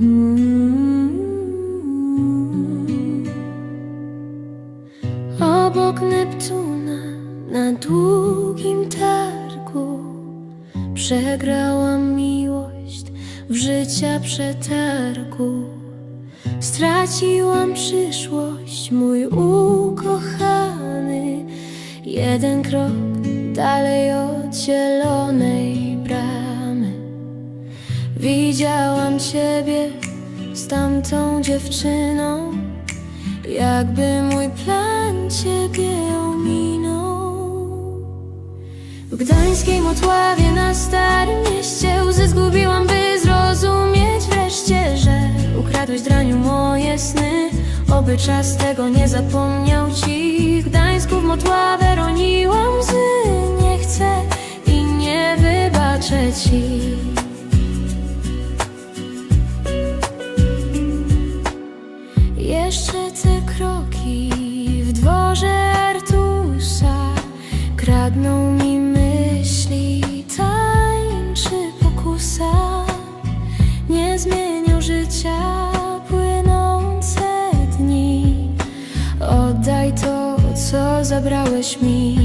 Mhm. Obok Neptuna na długim targu Przegrałam miłość w życia przetargu. Straciłam przyszłość, mój ukochany. Jeden krok dalej od zielonej Widziałam ciebie z tamtą dziewczyną, jakby mój plan ciebie ominął. W gdańskiej Motławie na Starym Mieście łzy zgubiłam, by zrozumieć wreszcie, że ukradłeś draniu moje sny. Oby czas tego nie zapomniał ci. W Gdańsku w Motławę roniłam łzy, nie chcę i nie wybaczę ci. Jeszcze te kroki w dworze Artusa kradną mi myśli, tańczy pokusa. Nie zmienią życia płynące dni. Oddaj to, co zabrałeś mi.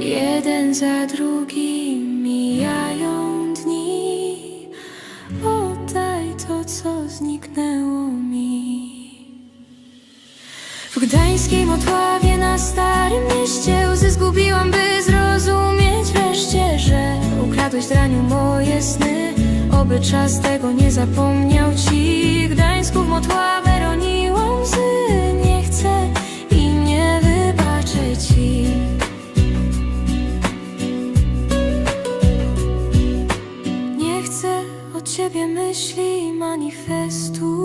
Jeden za drugim W gdańskiej Motławie na Starym Mieście łzy zgubiłam, by zrozumieć wreszcie, że ukradłeś draniu moje sny. Oby czas tego nie zapomniał ci. Gdańsku w Motławę roniłam łzy, nie chcę i nie wybaczę ci. Nie chcę od ciebie myśli manifestu.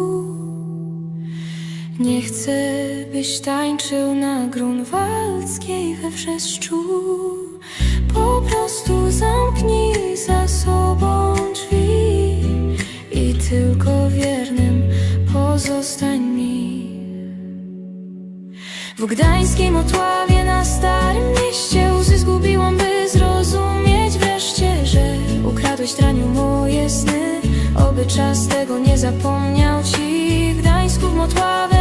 Nie chcę, byś tańczył na grunwaldzkiej we wrzeszczu. Po prostu zamknij za sobą drzwi i tylko wiernym pozostań mi. W gdańskiej Motławie na Starym Mieście łzy zgubiłam, by zrozumieć wreszcie, że ukradłeś draniu moje sny. Oby czas tego nie zapomniał ci. W Gdańsku w Motławie